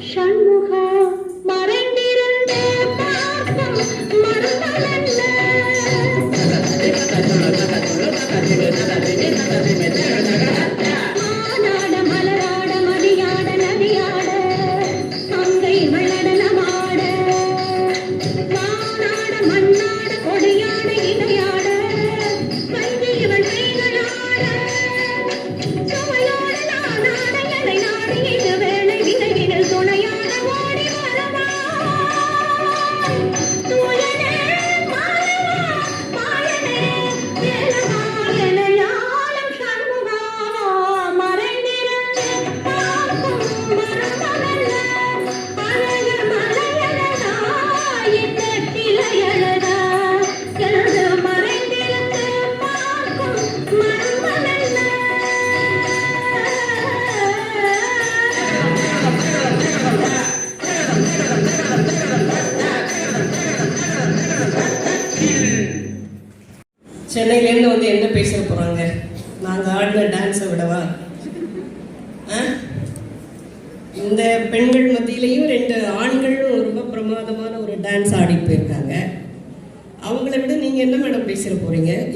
山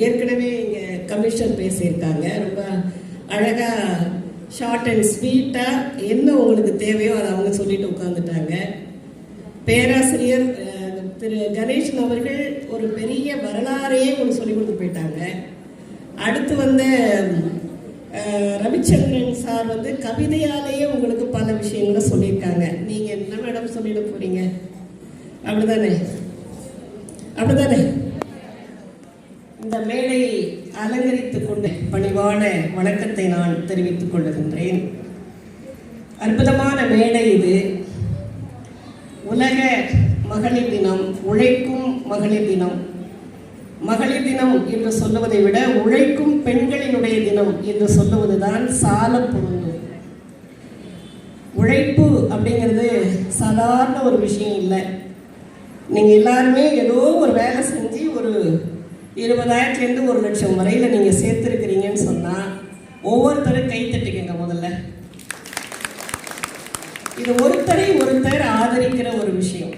ஏற்கனவே இங்கே கமிஷன் பேசியிருக்காங்க. ரொம்ப அழகாக ஷார்ட் அண்ட் ஸ்வீட்டாக என்ன உங்களுக்கு தேவையோ அதை அவங்க சொல்லிட்டு உட்காந்துட்டாங்க பேராசிரியர் திரு கணேசன் அவர்கள் ஒரு பெரிய வரலாறையே ஒன்று சொல்லி கொடுத்து போயிட்டாங்க. அடுத்து வந்த ரவிச்சந்திரன் சார் வந்து கவிதையாலேயே உங்களுக்கு பல விஷயங்களை சொல்லியிருக்காங்க. நீங்கள் என்ன மேடம் சொல்லிட போகிறீங்க அப்படிதானே அப்படிதானே இந்த மேடையை அலங்கரித்துக் கொண்டு பணிவான வணக்கத்தை நான் தெரிவித்துக் கொள்ளுகின்றேன். அற்புதமான மேடை இது. உலக மகளிர் தினம் உழைக்கும் மகளிர் தினம். மகளிர் தினம் என்று சொல்லுவதை விட உழைக்கும் பெண்களினுடைய தினம் என்று சொல்லுவதுதான் சால பொருந்தும் உழைப்பு அப்படிங்கிறது சாதாரண ஒரு விஷயம் இல்லை. நீங்கள் எல்லாருமே ஏதோ ஒரு வேலை செஞ்சு ஒரு இருபதாயிரத்துலேருந்து ஒரு லட்சம் வரையில் நீங்கள் சேர்த்துருக்கிறீங்கன்னு சொன்னால் ஒவ்வொருத்தரும் கை தட்டிக்கங்க முதல்ல. இது ஒருத்தரை ஒருத்தர் ஆதரிக்கிற ஒரு விஷயம்.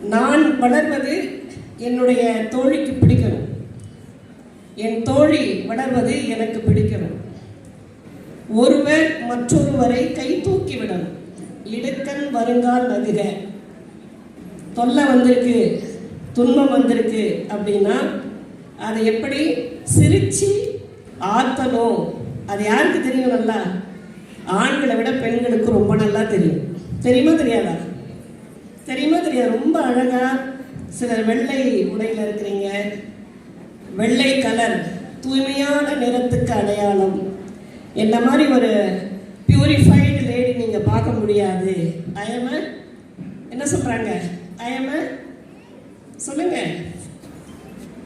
நான் வளர்வது என்னுடைய தோழிக்கு பிடிக்கணும். என் தோழி வளர்வது எனக்கு பிடிக்கணும். ஒருவர் மற்றொருவரை கை தூக்கி விடணும். இடுக்கன் வருங்கால் நதுக தொல்லை வந்திருக்கு. துன்பம் வந்திருக்கு அப்படின்னா அதை எப்படி சிரிச்சு ஆத்தணும் அது யாருக்கு தெரியும் நல்லா? ஆண்களை விட பெண்களுக்கு ரொம்ப நல்லா தெரியும். தெரியுமா தெரியாதா? தெரியுமா தெரியாது ரொம்ப அழகா சிலர் வெள்ளை உடையில இருக்கிறீங்க. வெள்ளை கலர் தூய்மையான நிறத்துக்கு அடையாளம். என்ன மாதிரி ஒரு பியூரிஃபைடு லேடி நீங்க பார்க்க முடியாது. ஐஎம் என்ன சொல்றாங்க? ஐஎம் சொல்லுங்க.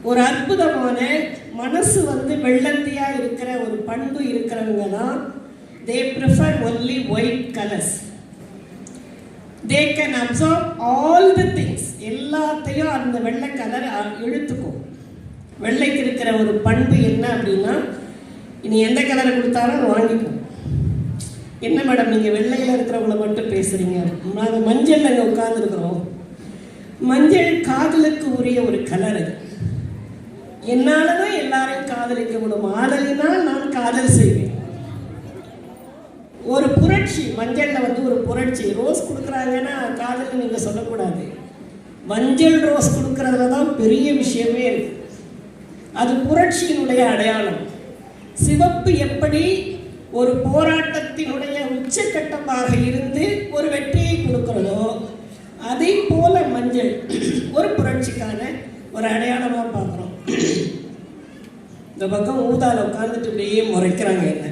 ஒரு அற்புதமான மனசு வந்து வெள்ளந்தியா இருக்கிற ஒரு பண்பு இருக்கிறவங்க தான் they prefer only white colours they can observe all the things எல்லாத்தையும் அந்த வெள்ளை கலர் இழுத்துக்கும். வெள்ளைக்கு இருக்கிற ஒரு பண்பு என்ன அப்படின்னா இனி எந்த கலரை கொடுத்தாலும் வாங்கிக்கும். என்ன மேடம் நீங்கள் வெள்ளையில் இருக்கிறவங்கள மட்டும் பேசுகிறீங்க நாங்கள் மஞ்சள் அங்கே உட்காந்துருக்குறோம் மஞ்சள் காதலுக்கு உரிய ஒரு கலர் அது. என்னால தான் எல்லாரையும் காதலிக்க முடியும். ஆடலினால் நான் காதல் செய்வேன். ஒரு புரட்சி மஞ்சள்ல வந்து ஒரு புரட்சி. ரோஸ் கொடுக்குறாங்கன்னா காதல் நீங்க சொல்லக்கூடாது. மஞ்சள் ரோஸ் கொடுக்கறதுல தான் பெரிய விஷயமே இருக்கு. அது புரட்சியினுடைய அடையாளம். சிவப்பு எப்படி ஒரு போராட்டத்தினுடைய உச்சக்கட்டமாக இருந்து ஒரு வெற்றியை கொடுக்கிறதோ அதே போல வந்து ஒரு புரட்சிக்கான ஒரு அடையாளமா பார்க்குறோம். இந்த பக்கம் ஊதால உட்கார்ந்துட்டு இப்படியே முறைக்கிறாங்க என்ன?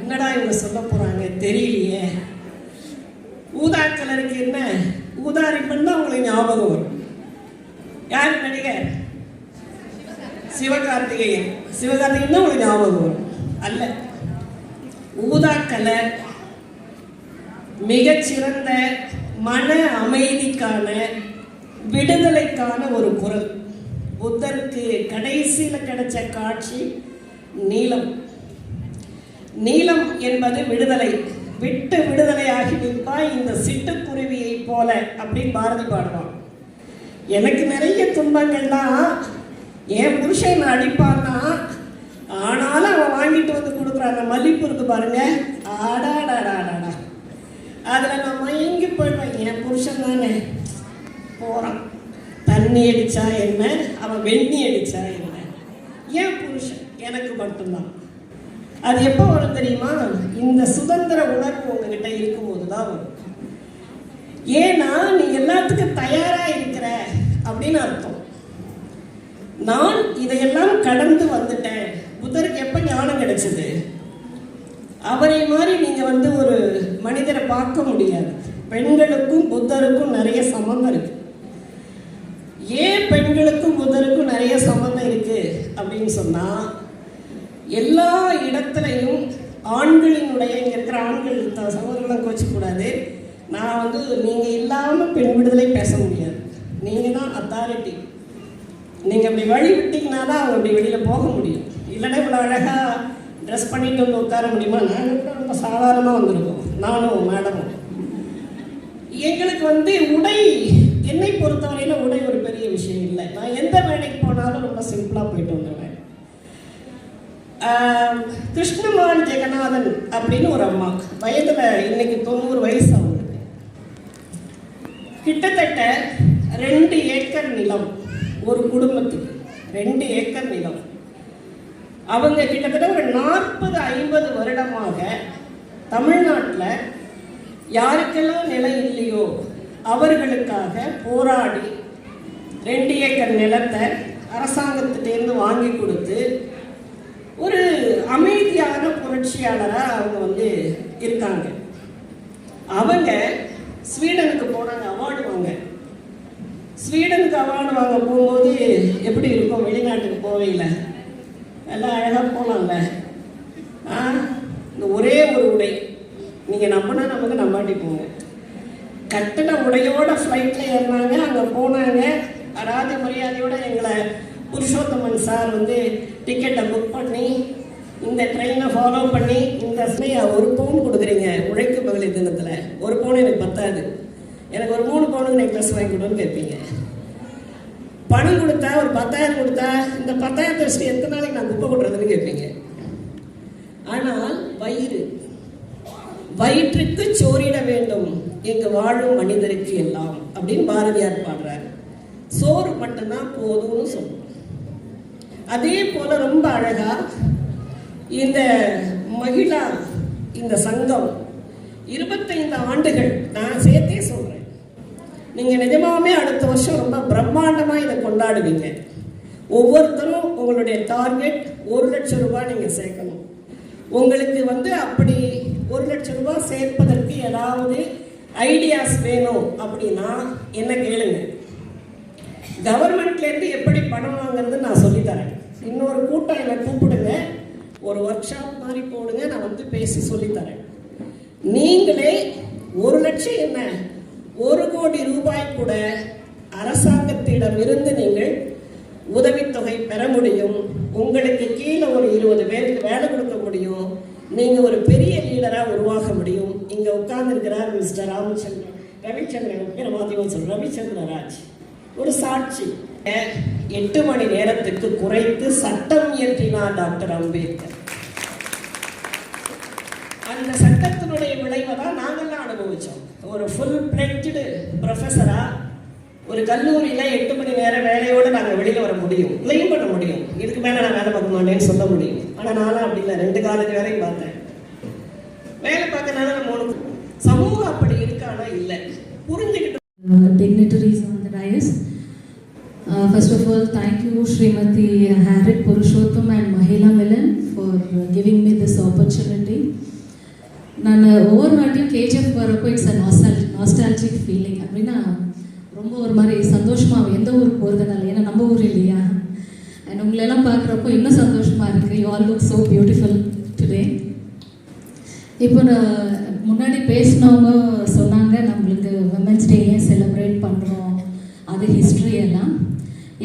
என்னடா இவங்க சொல்ல போறாங்க தெரியலையே. ஊதா கலருக்கு என்ன? ஊதா ரிப்பன் தான் உங்களுக்கு ஞாபகம் வரும். யார் நடிகர்? சிவகார்த்திகேயன். சிவகார்த்திகேயன் தான் உங்களுக்கு ஞாபகம் வரும். அல்ல. ஊதா கலர் மிகச்சிறந்த மன அமைதிக்கான விடுதலைக்கான ஒரு குரல். புத்தருக்கு கடைசியில் கிடைச்ச காட்சி நீளம். நீளம் என்பது விடுதலை. விட்டு விடுதலையாகி நிற்பாய் இந்த சிட்டுக்குருவியை போல அப்படின்னு பாரதி பாடுவான். எனக்கு நிறைய துன்பங்கள்லாம் என் புருஷன் அடிப்பான்னா ஆனாலும் அவன் வாங்கிட்டு வந்து கொடுக்குறாங்க மல்லிப்பூருக்கு பாருங்க. ஆடாடாடாடாடா. அதில் நான் மயங்கி போயிடுவேன் என் புருஷன் தானே? போகிறான் தண்ணி அடித்தா என்ன? அவன் வெண்ணி அடிச்சா என்ன? என் புருஷன் எனக்கு மட்டும்தான். அது எப்போ வரும் தெரியுமா? இந்த சுதந்திர உணர்வு உங்ககிட்ட இருக்கும்போது தான் வரும். ஏன்னா நீ எல்லாத்துக்கும் தயாராக இருக்கிற அப்படின்னு அர்த்தம். நான் இதையெல்லாம் கடந்து வந்துட்டேன். புத்தருக்கு எப்போ ஞானம் கிடைச்சது? அவரை மாதிரி நீங்க வந்து ஒரு மனிதரை பார்க்க முடியாது. பெண்களுக்கும் புத்தருக்கும் நிறைய சம்மந்தம் இருக்கு. ஏன் பெண்களுக்கும் புத்தருக்கும் நிறைய சம்மந்தம் இருக்கு அப்படின்னு சொன்னா எல்லா இடத்துலையும் ஆண்களினுடைய இங்க இருக்கிற ஆண்கள் த- சகோதரர்களும் கோச்சக்கூடாது நான் வந்து நீங்க இல்லாம பெண் விடுதலை பேச முடியாது. நீங்க தான் அத்தாரிட்டி நீங்க அப்படி வழி விட்டீங்கன்னா தான் அவங்க அப்படி வெளியில போக முடியும். இல்லைன்னா இவ்வளோ அழகா ட்ரெஸ் பண்ணிட்டு வந்து உட்கார முடியுமா? நாங்கள் ரொம்ப சாதாரணமாக வந்திருக்கோம். நானும் மேடமும். எங்களுக்கு வந்து உடை என்னை பொறுத்தவரையில் உடை ஒரு பெரிய விஷயம் இல்லை. நான் எந்த வேலைக்கு போனாலும் ரொம்ப சிம்பிளாக போயிட்டு வந்துடுவேன் கிருஷ்ணமான் ஜெகநாதன் அப்படின்னு ஒரு அம்மா. வயதில் இன்னைக்கு தொண்ணூறு வயசு அவங்களுக்கு. கிட்டத்தட்ட ரெண்டு ஏக்கர் நிலம் ஒரு குடும்பத்துக்கு. ரெண்டு ஏக்கர் நிலம். அவங்க கிட்டத்தட்ட ஒரு நாற்பது ஐம்பது வருடமாக தமிழ்நாட்டில் யாருக்கெல்லாம் நிலம் இல்லையோ அவர்களுக்காக போராடி ரெண்டு ஏக்கர் நிலத்தை அரசாங்கத்திட்டேருந்து வாங்கி கொடுத்து ஒரு அமைதியான புரட்சியாளராக அவங்க வந்து இருக்காங்க. அவங்க ஸ்வீடனுக்கு போனாங்க அவார்டு வாங்க. ஸ்வீடனுக்கு அவார்டு வாங்க போகும்போது எப்படி இருக்கும்? வெளிநாட்டுக்கு போவையில் எல்லாம் அழகாக போகலாம்ல ஆ இந்த ஒரே ஒரு உடை. நீங்கள் நம்பினா நமக்கு நம்பாட்டி போங்க. கட்டின உடையோட ஃப்ளைட்டில் ஏறினாங்க அங்கே போனாங்க. அராதி மரியாதையோட எங்களை புருஷோத்தமன் சார் வந்து டிக்கெட்டை புக் பண்ணி இந்த ட்ரெயினை ஃபாலோ பண்ணி இந்த ஒரு பவுன் கொடுக்குறீங்க உழைக்கு மகளிர் தினத்தில். ஒரு பவுன் எனக்கு பத்தாது. எனக்கு ஒரு மூணு பவுனுக்கு நெக்லஸ் வாங்கி கொடுன்னு கேட்பீங்க. பணம் கொடுத்தா ஒரு பத்தாயிரம் கொடுத்தா இந்த பத்தாயிரத்தை வச்சுட்டு எத்தனை நாளைக்கு நான் குப்பை கொட்டுறதுன்னு கேட்பீங்க? ஆனால் வயிறு வயிற்றுக்கு சோறிட வேண்டும். இங்கு வாழும் மனிதருக்கு எல்லாம் அப்படின்னு பாரதியார் பாடுறார். சோறு மட்டும்தான் போதும்னு சொல்லுவோம் அதே போல ரொம்ப அழகா இந்த மகிழா இந்த சங்கம் இருபத்தைந்து ஆண்டுகள் நான் சேர்த்தே நீங்கள் நீங்க நிஜமாவே அடுத்த வருஷம் ரொம்ப பிரம்மாண்டமா இதை கொண்டாடுவீங்க. ஒவ்வொருத்தரும் உங்களுடைய டார்கெட் ஒரு லட்சம் ரூபாய் நீங்க சேர்க்கணும். உங்களுக்கு வந்து அப்படி ஒரு லட்சம் ரூபாய் சேர்ப்பதற்கு ஏதாவது ஐடியாஸ் வேணும் அப்படின்னா என்ன கேளுங்க. கவர்மெண்ட்ல இருந்து எப்படி பணம் வாங்குறது நான் சொல்லித் தரேன் இன்னொரு கூட்டம் என்னை கூப்பிடுங்க. ஒரு ஒர்க் ஷாப் மாதிரி போடுங்க. நான் வந்து பேசி சொல்லித் தரேன் நீங்களே ஒரு லட்சம் என்ன? ஒரு கோடி ரூபாய் கூட அரசாங்கத்திடம் இருந்து நீங்கள் உதவித்தொகை பெற முடியும். உங்களுக்கு கீழே ஒரு இருபது பேருக்கு வேலை கொடுக்க முடியும். நீங்க ஒரு பெரிய லீடரா உருவாக முடியும். இங்க உட்கார்ந்துருக்கிறார் மிஸ்டர் ராமச்சந்திரன் ரவிச்சந்திரன் பேர் மாத்தியம் சொல் ரவிச்சந்திர ராஜ் ஒரு சாட்சி. எட்டு மணி நேரத்துக்கு குறைத்து சட்டம் இயற்றினார் டாக்டர் அம்பேத்கர். அந்த சட்டத்தினுடைய விளைவை தான் நாங்கள்லாம் அனுபவிச்சோம். ஒரு ஃபுல் பிளெட்ஜடு ப்ரொஃபஸராக ஒரு கல்லூரியில் எட்டு மணி நேரம் வேலையோடு நாங்கள் வெளியில் வர முடியும். கிளைம் பண்ண முடியும். இதுக்கு மேலே நான் வேலை பார்க்க மாட்டேன்னு சொல்ல முடியும். ஆனால் நானும் அப்படி இல்லை. ரெண்டு காலேஜ் வரையும் பார்த்தேன். வேலை பார்க்கறனால நம்ம ஒன்று சமூகம் அப்படி இருக்கானா? இல்லை. புரிஞ்சுக்கிட்டு uh, dignitaries on the dais. Uh, first of all, thank you, Srimati Harrit Purushottam and Mahila Milan, for uh, giving me this opportunity. நான் ஒவ்வொரு வாட்டியும் கேஜிஎஃப் போகிறப்போ it's a nostal nostalgic feeling அப்படின்னா ரொம்ப ஒரு மாதிரி சந்தோஷமாக எந்த ஊருக்கு போகிறதுனால ஏன்னா நம்ம ஊர் இல்லையா? அண்ட் உங்களெல்லாம் பார்க்குறப்போ இன்னும் சந்தோஷமாக இருக்குது you all look so beautiful today இப்போ நான் முன்னாடி பேசினவங்க சொன்னாங்க நம்மளுக்கு விமன்ஸ் டே ஏன் செலிப்ரேட் பண்ணுறோம் அது ஹிஸ்ட்ரி எல்லாம்.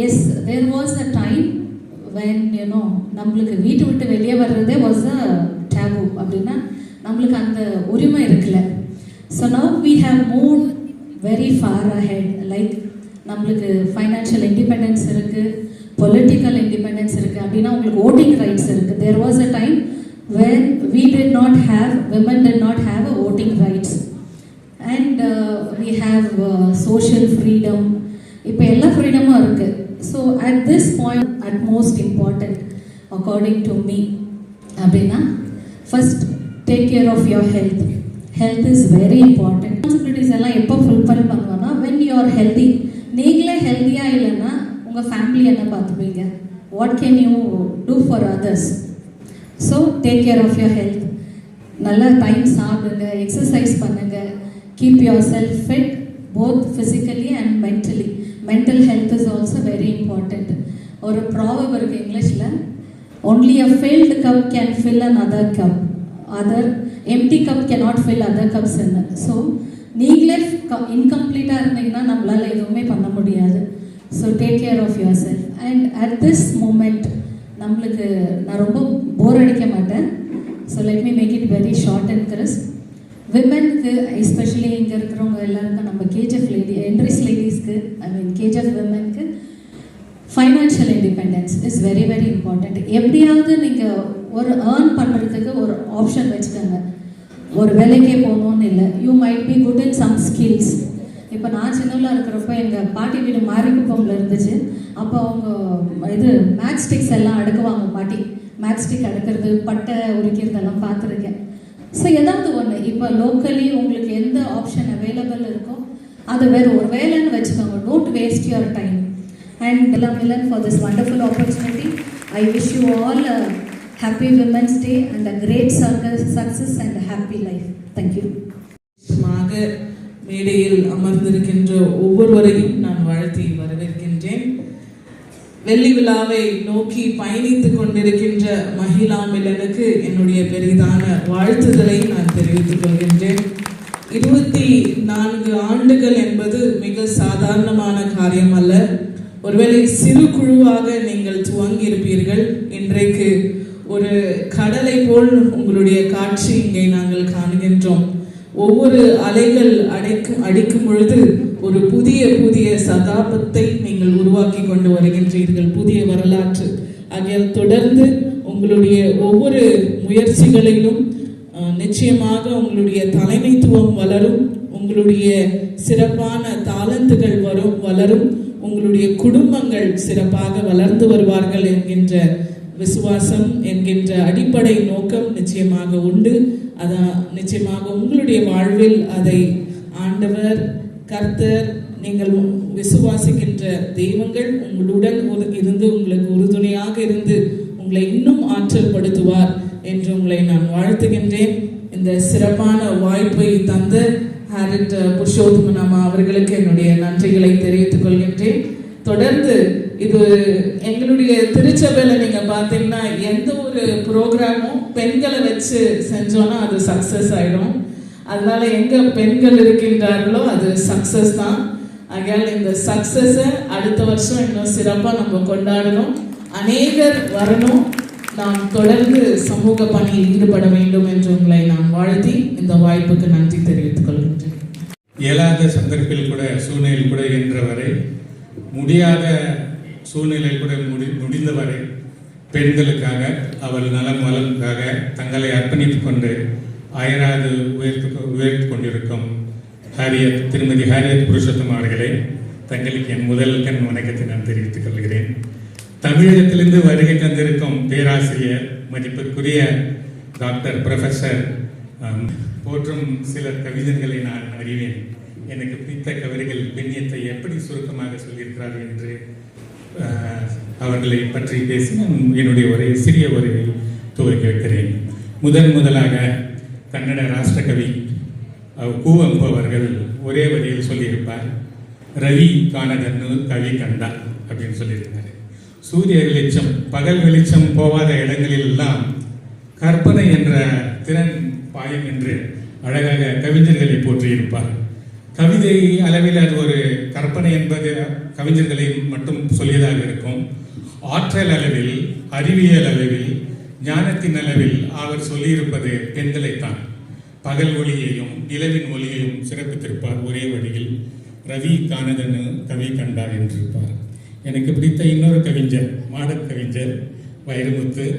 Yes there was a time when you know நம்மளுக்கு வீட்டை விட்டு வெளியே வர்றதே வாஸ் அ டேபு அப்படின்னு நம்மளுக்கு அந்த உரிமை இருக்குல்ல. So now we have move very far ahead like நம்மளுக்கு ஃபைனான்ஷியல் இண்டிபெண்டன்ஸ் இருக்குது பொலிட்டிக்கல் இண்டிபெண்டன்ஸ் இருக்குது அப்படின்னா உங்களுக்கு ஓட்டிங் ரைட்ஸ் இருக்குது there was a time when we did not have women did not have a voting rights and we have social freedom இப்போ எல்லா ஃப்ரீடமும் இருக்குது so at this point at most important according to me அப்படின்னா first take care of your health health is very important responsibilities எல்லாம் எப்போ fulfil பண்ணுவோன்னா when you are healthy நீங்களே ஹெல்த்தியாக இல்லைன்னா உங்கள் ஃபேமிலி என்ன பார்த்துப்பீங்க? What can you do for others so take care of your health நல்லா டைம் சாப்பிடுங்க எக்ஸசைஸ் பண்ணுங்க. Keep yourself fit both physically and mentally mental health is also very important ஒரு proverb இருக்குது இங்கிலீஷில் only a filled cup can fill another cup other empty cup cannot fill other cups என்ன so நீங்களே இன்கம்ப்ளீட்டாக இருந்தீங்கன்னா நம்மளால் எதுவுமே பண்ண முடியாது. So take care of self and at this moment நம்மளுக்கு நான் ரொம்ப போர் அடிக்க மாட்டேன். So let me make it very short and crisp விமனுக்கு especially இங்கே இருக்கிறவங்க எல்லாருக்கும் நம்ம கேஜிஎஃப் லேடி என்ட்ரிஸ் லேடிஸ்க்கு I mean KGF விமென்க்கு financial independence is very very important எப்படியாவது நீங்கள் ஒரு ஏர்ன் பண்ணுறதுக்கு ஒரு ஆப்ஷன் வச்சுக்கோங்க. ஒரு வேலைக்கே போகணும்னு இல்லை. You might be good in some skills இப்போ நான் சின்னவளாக இருக்கிறப்ப எங்கள் பாட்டி வீடு மாரிக்குப்பம்ல இருந்துச்சு. அப்போ அவங்க இது மேட்ச் ஸ்டிக்ஸ் எல்லாம் அடுக்குவாங்க பாட்டி. மேட்ச் ஸ்டிக் அடுக்கிறது பட்டை உரிக்கிறதெல்லாம் பார்த்துருக்கேன். ஸோ ஏதாவது ஒன்று இப்போ லோக்கலி உங்களுக்கு எந்த ஆப்ஷன் அவைலபிள் இருக்கோ அது வேறு ஒரு வேலைன்னு வச்சுக்கோங்க. Don't waste your time and எல்லாம் Milan for this wonderful opportunity I wish you all happy women's day and a great success and happy life thank you மேடையில் அமர்ந்திருக்கின்ற ஒவ்வொருவரையும் நான் வாழ்த்தி வரவேற்கின்றேன். வெள்ளி விழாவை நோக்கி பயணித்துக் கொண்டிருக்கின்ற மகிழா மிலனுக்கு என்னுடைய பெரிதான வாழ்த்துதலை நான் தெரிவித்துக் கொள்கின்றேன். இருபத்தி நான்கு ஆண்டுகள் என்பது மிக சாதாரணமான காரியம் அல்ல. ஒருவேளை சிறு குழுவாக நீங்கள் துவங்கி இருப்பீர்கள் இன்றைக்கு ஒரு கடலை போல் உங்களுடைய காட்சி இங்கே நாங்கள் காணுகின்றோம். ஒவ்வொரு அலைகள் அடைக்கும் அடிக்கும் பொழுது ஒரு புதிய புதிய சதாபத்தை நீங்கள் உருவாக்கி கொண்டு வருகின்றீர்கள். புதிய வரலாற்று. ஆகையால் தொடர்ந்து உங்களுடைய ஒவ்வொரு முயற்சிகளிலும் நிச்சயமாக உங்களுடைய தலைமைத்துவம் வளரும். உங்களுடைய சிறப்பான தாளந்துகள் வரும் வளரும். உங்களுடைய குடும்பங்கள் சிறப்பாக வளர்ந்து வருவார்கள் என்கின்ற விசுவாசம் என்கின்ற அடிப்படை நோக்கம் நிச்சயமாக உண்டு. அதான் நிச்சயமாக உங்களுடைய வாழ்வில் அதை ஆண்டவர் கர்த்தர் நீங்கள் விசுவாசிக்கின்ற தெய்வங்கள் உங்களுடன் இருந்து உங்களுக்கு உறுதுணையாக இருந்து உங்களை இன்னும் ஆற்றல்படுத்துவார் என்று உங்களை நான் வாழ்த்துகின்றேன். இந்த சிறப்பான வாய்ப்பை தந்த ஹாரிட் புருஷோத்தமன் அவர்களுக்கு என்னுடைய நன்றிகளை தெரிவித்துக் கொள்கின்றேன். தொடர்ந்து இது எங்களுடைய திருச்சபையில நீங்க பாத்தீங்கன்னா எந்த ஒரு ப்ரோக்ராமும் பெண்களை வச்சு செஞ்சோம்னா அது சக்சஸ் ஆயிடும். அதனால எங்க பெண்கள் இருக்கின்றார்களோ அது சக்சஸ் தான். ஆகையால் இந்த சக்சஸை அடுத்த வருஷம் இன்னும் சிறப்பா நம்ம கொண்டாடணும். அநேகர் வரணும். நாம் தொடர்ந்து சமூக பணியில் ஈடுபட வேண்டும் என்று உங்களை நான் வாழ்த்தி இந்த வாய்ப்புக்கு நன்றி தெரிவித்துக் கொள்கின்றேன். இயலாத சந்தர்ப்பில் கூட சூழ்நிலையில் கூட இயன்றவரை முடியாத சூழ்நிலையில் கூட முடி முடிந்தவரை பெண்களுக்காக அவள் நலம் வளமுக்காக தங்களை அர்ப்பணித்துக் கொண்டு அயராது உயர்த்து உயர்த்து கொண்டிருக்கும் ஹாரியத் திருமதி ஹாரியத் புருஷோத்தம் அவர்களே தங்களுக்கு என் முதல் கண் வணக்கத்தை நான் தெரிவித்துக் கொள்கிறேன். தமிழகத்திலிருந்து வருகை தந்திருக்கும் பேராசிரியர் மதிப்பிற்குரிய டாக்டர் ப்ரொஃபஸர் போற்றும் சில கவிதர்களை நான் அறிவேன். எனக்கு பிடித்த கவிதைகள் பெண்ணியத்தை எப்படி சுருக்கமாக சொல்லியிருக்கிறார் என்று அவர்களை பற்றி பேசி நான் என்னுடைய ஒரு சிறிய உரையை துவக்கி வைக்கிறேன். முதன் முதலாக கன்னட ராஷ்டிரகவி கூவம்பு அவர்கள் ஒரே வரியில் சொல்லியிருப்பார். ரவி காணதன்னு கவி கண்டா அப்படின்னு சொல்லியிருந்தார் சூரிய வெளிச்சம் பகல் வெளிச்சம் போகாத இடங்களில் எல்லாம் கற்பனை என்ற திறன் பாயம் என்று அழகாக கவிஞர்களை போற்றியிருப்பார். கவிதை அளவில் அது ஒரு கற்பனை என்பது கவிஞர்களை மட்டும் சொல்லியதாக இருக்கும். ஆற்றல் அளவில் அறிவியல் அளவில் ஞானத்தின் அளவில் அவர் சொல்லியிருப்பது பெண்களைத்தான். பகல் ஒளியையும் நிலவின் ஒளியையும் சிறப்பித்திருப்பார் ஒரே வழியில். ரவி கானதனு கவி கண்டார் என்றிருப்பார். எனக்கு பிடித்த இன்னொரு கவிஞர் மாடக் கவிஞர் வைரமுத்து.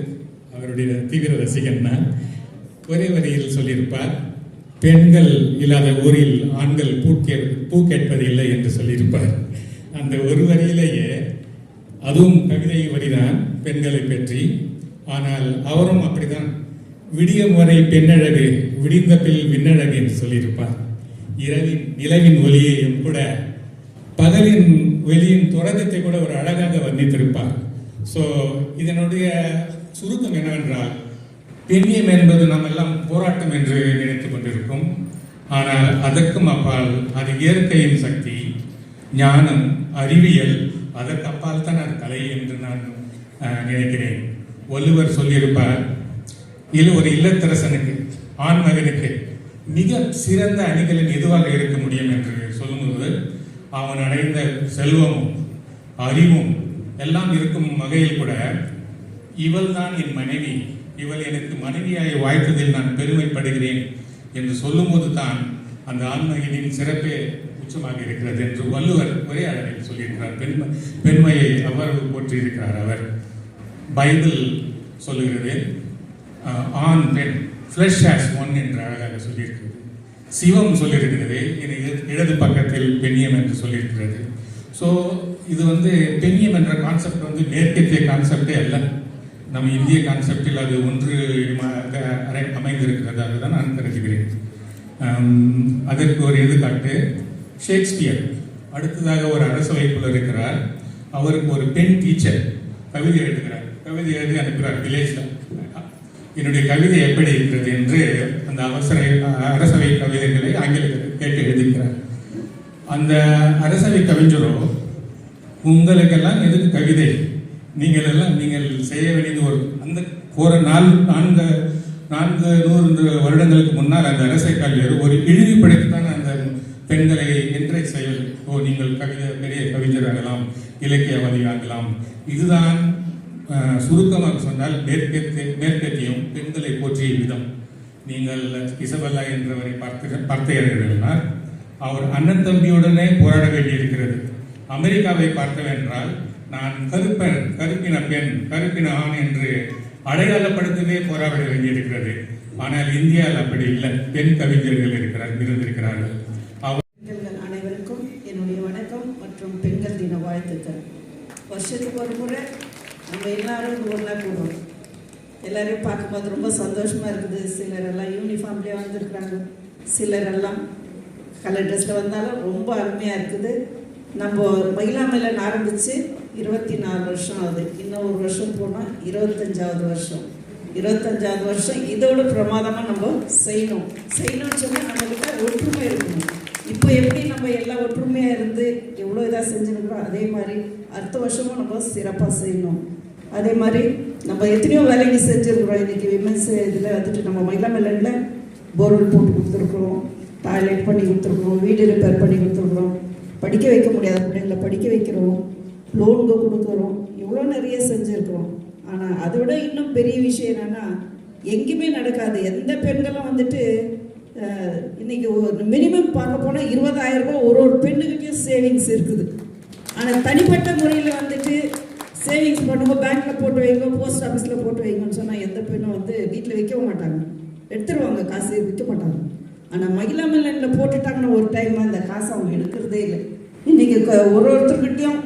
அவருடைய தீவிர ரசிகன் ஒரே வரியில் சொல்லியிருப்பார் பெண்கள் இல்லாத ஊரில் ஆண்கள் பூ பூ கேட்பது இல்லை என்று சொல்லியிருப்பார். அந்த ஒரு வரியிலேயே அதுவும் கவிதை வரிதான் பெண்களை பற்றி. ஆனால் அவரும் அப்படிதான் விடியும் வரை பெண்ணழகு விடிந்த பில் விண்ணழகு என்று சொல்லியிருப்பார். இரவின் நிலவின் ஒளியையும் கூட பகலின் வெளியின் தொடக்கத்தை கூட ஒரு அழகாக வர்ணித்திருப்பார். ஸோ இதனுடைய சுருக்கம் என்னவென்றால் பெண்ணியம் என்பது நாம் எல்லாம் போராட்டம் என்று நினைத்துக் கொண்டிருக்கும். ஆனால் அதற்கும் அப்பால் அது இயற்கையின் சக்தி ஞானம் அறிவியல் அதற்கு அப்பால் தான் அது கலை என்று நான் நினைக்கிறேன். வள்ளுவர் சொல்லியிருப்பார் இது ஒரு இல்லத்தரசனுக்கு ஆண் மகனுக்கு மிக சிறந்த அணிகளின் எதுவாக இருக்க முடியும்? என்று சொல்லும்போது அவன் அடைந்த செல்வமும் அறிவும் எல்லாம் இருக்கும் வகையில் கூட இவள் தான் என் மனைவி. இவள் எனக்கு மனைவியாய் வாய்த்ததில் நான் பெருமைப்படுகிறேன் என்று சொல்லும்போது தான் அந்த ஆண்மகனின் சிறப்பே உச்சமாக இருக்கிறது என்று வள்ளுவர் ஒரே அளவில் சொல்லியிருக்கிறார். பெண்மை பெண்மையை அவ்வளவு போற்றியிருக்கிறார் அவர். பைபிள் சொல்லுகிறது ஆண் பெண் ஃப்ளஷ் ஆஸ் ஒன் என்று அழகாக சொல்லியிருக்கிறது. சிவம் சொல்லியிருக்கிறது இது இடது பக்கத்தில் பெண்ணியம் என்று சொல்லியிருக்கிறது. ஸோ இது வந்து பெண்ணியம் என்ற கான்செப்ட் வந்து மேற்கத்திய கான்செப்டே அல்ல. நம்ம இந்திய கான்செப்டில் அது ஒன்று அமைந்திருக்கிறது அரை- தான் நான் கருதுகிறேன். அதற்கு ஒரு எடுத்துக்காட்டு ஷேக்ஸ்பியர். அடுத்ததாக ஒரு அரசு வைப்பில் இருக்கிறார். அவருக்கு ஒரு பெண் டீச்சர் கவிதை எழுதுகிறார். கவிதை எழுதி அனுப்புகிறார் வில்லேஜில் என்னுடைய கவிதை எப்படி இருக்கிறது என்று அந்த அவசர அரசவை கவிதைகளை ஆங்கிலத்தில் கேட்டு எழுதுகிறார் அந்த அரசவை கவிஞரோ உங்களுக்கெல்லாம் எதுக்கு கவிதை? நீங்கள் எல்லாம் நீங்கள் செய்ய வேண்டியது ஒரு அந்த ஒரு நாலு நான்கு நான்கு நூறு வருடங்களுக்கு முன்னால் அந்த அரசை கல்வியர் ஒரு இழிவுபடுத்தித்தான் அந்த பெண்களை என்கரேஜ் செயல். ஓ நீங்கள் கவிதை பெரிய கவிஞராகலாம் இலக்கியவாதியாகலாம் ஆகலாம். இதுதான் சுருக்கமாக சொன்னால் மேற்கத்திய மேற்கத்தியம் பெண்களை போற்றிய விதம். நீங்கள் இசபெல்லா என்றவரை பார்த்து பார்த்தீர்கள்னால் அவர் அண்ணன் தம்பியுடனே போராட வேண்டியிருக்கிறது. அமெரிக்காவை பார்த்தவென்றால் நான் கருப்பன் கருப்பின பெண் கருப்பின ஆண் என்று அடையாளப்படுத்தவே போராட வேண்டியிருக்கிறது. ஆனால் இந்தியாவில் அப்படி இல்லை. பெண் கவிஞர்கள் இருக்கிறார் இருந்திருக்கிறார்கள். அனைவருக்கும் என்னுடைய வணக்கம் மற்றும் பெண்கள் தின வாழ்த்துக்கள். வருஷத்துக்கு ஒரு முறை நம்ம எல்லாரும் ஒன்றா கூடும் எல்லாரையும் பார்க்கும்போது ரொம்ப சந்தோஷமா இருக்குது. சிலர் எல்லாம் யூனிஃபார்ம்லேயே வந்திருக்கிறாங்க. சிலர் எல்லாம் கலர் ட்ரெஸ்ஸில் வந்தாலும் ரொம்ப அருமையாக இருக்குது. நம்ம மயிலாமலன் ஆரம்பித்து இருபத்தி நாலு வருஷம் ஆகுது. இன்னும் ஒரு வருஷம் போனால் இருபத்தஞ்சாவது வருஷம். இருபத்தஞ்சாவது வருஷம் இதோட பிரமாதமாக நம்ம செய்யணும். செய்யணும்னு சொன்னால் நம்மகிட்ட ஒற்றுமை இருக்கணும். இப்போ எப்படி நம்ம எல்லாம் ஒற்றுமையாக இருந்து எவ்வளோ இதாக செஞ்சுருக்கிறோம் அதே மாதிரி அடுத்த வருஷமும் நம்ம சிறப்பாக செய்யணும். அதே மாதிரி நம்ம எத்தனையோ வேலைக்கு செஞ்சுருக்குறோம். இன்றைக்கி விமன்ஸ் இதில் வந்துட்டு நம்ம மயிலா மெல்லனில் போர்வெல் போட்டு கொடுத்துருக்குறோம். டாய்லெட் பண்ணி கொடுத்துருக்குறோம். வீடு ரிப்பேர் பண்ணி கொடுத்துருக்குறோம். படிக்க வைக்க முடியாத பிள்ளைங்களை படிக்க வைக்கிறோம். லோனுங்க கொடுக்குறோம். இவ்வளோ நிறைய செஞ்சுருக்குறோம். ஆனால் அதை விட இன்னும் பெரிய விஷயம் என்னன்னா எங்கேயுமே நடக்காது. எந்த பெண்களும் வந்துட்டு இன்னைக்கு ஒரு மினிமம் பார்க்க போனால் இருபதாயிரம் ரூபாய் ஒரு ஒரு பெண்ணுக்கிட்டையும் சேவிங்ஸ் இருக்குது. ஆனால் தனிப்பட்ட முறையில் வந்துட்டு சேவிங்ஸ் பண்ணுங்க பேங்க்கில் போட்டு வைங்க போஸ்ட் ஆஃபீஸில் போட்டு வைங்கன்னு சொன்னால் எந்த பெண்ணும் வந்து வீட்டில் வைக்கவும் மாட்டாங்க. எடுத்துருவாங்க காசு விற்க மாட்டாங்க. ஆனால் மகிழா மில்லனில் போட்டுட்டாங்கன்னா ஒரு டைம் அந்த காசை அவங்க எடுக்கிறதே இல்லை. இன்னைக்கு க- ஒரு ஒருத்தர்கிட்டையும்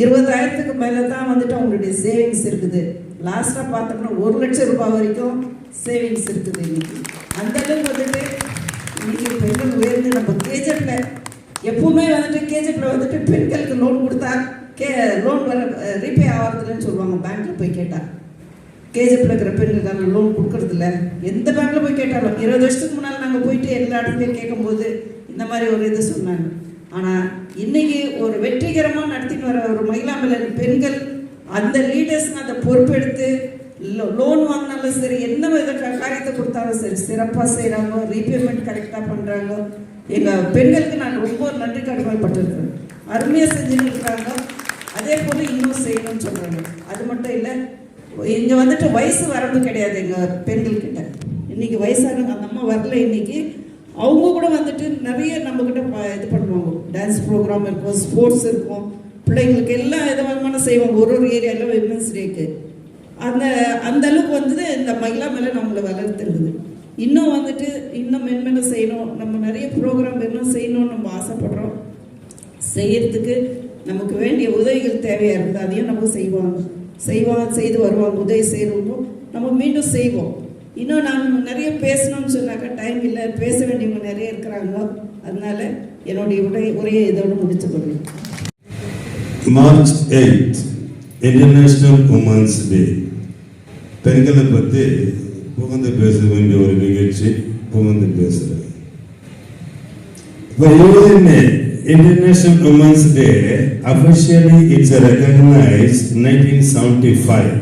இருபதாயிரத்துக்கு மேலே தான் வந்துட்டு அவங்களுடைய சேவிங்ஸ் இருக்குது. லாஸ்ட்டாக பார்த்தோம்னா ஒரு லட்சம் ரூபாய் வரைக்கும் சேவிங்ஸ் இருக்குது இன்னைக்கு. அந்த அளவுக்கு வந்துட்டு இன்னைக்கு பெண்கள் உயர்ந்து நம்ம கேஜெட்ல எப்பவுமே வந்துட்டு கேஜெட்ல வந்துட்டு பெண்களுக்கு லோன் கொடுத்தா கே லோன் வர ரீபே ஆகிறதுலன்னு சொல்லுவாங்க. பேங்க்ல போய் கேட்டா. கேஜெப்ல இருக்கிற பெண்களுக்கான லோன் கொடுக்கறதில்ல. எந்த பேங்க்ல போய் கேட்டாலும் இருபது வருஷத்துக்கு முன்னால் நாங்கள் போயிட்டு எல்லா இடத்துலையும் கேட்கும்போது இந்த மாதிரி ஒரு இது சொன்னாங்க. ஆனால் இன்னைக்கு ஒரு வெற்றிகரமாக நடத்திட்டு வர ஒரு மகிழா பெண்கள் அந்த லீடர்ஸ் அந்த பொறுப்பெடுத்து லோன் வாங்கினாலும் சரி என்ன வித காரியத்தை கொடுத்தாலும் சரி சிறப்பாக செய்கிறாங்க ரீபேமெண்ட் கரெக்டாக பண்ணுறாங்க எங்கள் பெண்களுக்கு நான் ரொம்ப நன்றி கடமைப்பட்டிருக்கிறேன். அருமையாக செஞ்சுட்டு இருக்காங்க அதே போல் இன்னும் செய்யணும்னு சொல்கிறாங்க அது மட்டும் இல்லை இங்கே வந்துட்டு வயசு வரம்பு கிடையாது எங்கள் பெண்கள்கிட்ட. இன்னைக்கு வயசானவங்க அந்த அம்மா வரல இன்னைக்கு. அவங்க கூட வந்துட்டு நிறைய நம்மக்கிட்ட இது பண்ணுவாங்க. டான்ஸ் ப்ரோக்ராம் இருக்கும் ஸ்போர்ட்ஸ் இருக்கும். பிள்ளைங்களுக்கு எல்லா விதமான செய்வாங்க ஒரு ஒரு ஏரியாவில் விமன்ஸ் டேக்கு அந்த அந்த அளவுக்கு வந்து இந்த மகிழா மேலே நம்மளை வளர்த்துருக்குது. இன்னும் வந்துட்டு இன்னும் மென்மேலும் செய்யணும். நம்ம நிறைய ப்ரோக்ராம் இன்னும் செய்யணும்னு நம்ம ஆசைப்படுறோம். செய்யறதுக்கு நமக்கு வேண்டிய உதவிகள் தேவையாக இருந்தால் அதையும் நம்ம செய்வாங்க. செய்வாங்க செய்து வருவாங்க. உதவி செய்கிறப்போ நம்ம மீண்டும் செய்வோம். இன்னும் நான் நிறைய பேசணும்னு சொன்னாக்கா டைம் இல்லை. பேச வேண்டியவங்க நிறைய இருக்கிறாங்க. அதனால என்னுடைய உரை உரையை இதோடு முடித்துக் கொள்வேன். March eight international women's day பெண்களை பற்றி புகழ்ந்து பேச வேண்டிய ஒரு நிகழ்ச்சி புகழ்ந்து பேசுகிறேன் இப்போ UNA women's day officially it's recognise nineteen seventy five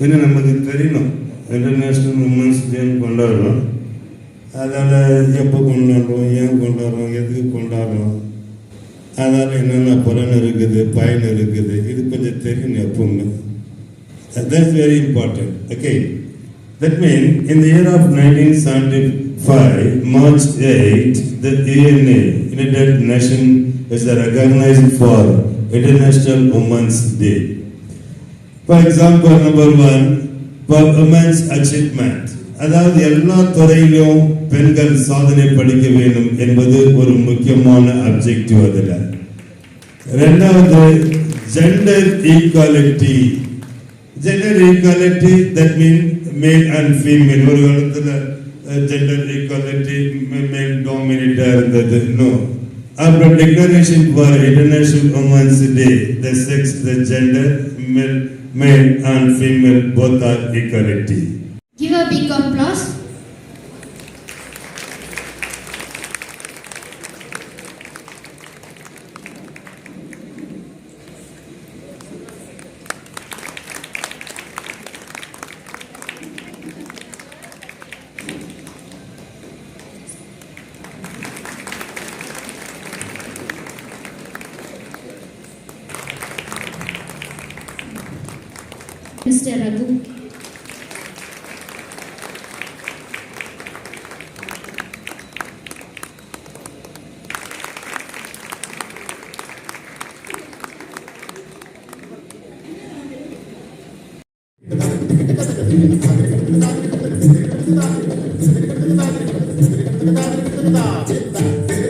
என்ன நமக்கு தெரியணும் இன்டர்நேஷ்னல் உமன்ஸ் டேன்னு கொண்டாடுறோம். அதால் எப்போ கொண்டாடுறோம் ஏன் கொண்டாடுறோம் எதுக்கு கொண்டாடுறோம் அதனால் என்னென்ன பலன் இருக்குது பயன் இருக்குது இது கொஞ்சம் தெரியும் எப்பவுமே that's very important okay that means in the year of 1975 march 8 the ana united nation is recognized for international women's day for example number one for women's achievement அதாவது எல்லா துறையிலும் பெண்கள் சாதனை படிக்க வேண்டும் என்பது ஒரு முக்கியமான அப்ஜெக்டிவ் அதில். ரெண்டாவது gender equality gender equality that mean male and female ஒரு காலத்தில் ஜெண்டர் ஈக்வாலிட்டி மேல் டாமினேட்டாக இருந்தது. இன்னும் அப்புறம் declaration for international women's day the sex the gender male male and female both are equality Give a big applause. பேராசிரியர்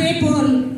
அதேபோல் சென்னையிலிருந்து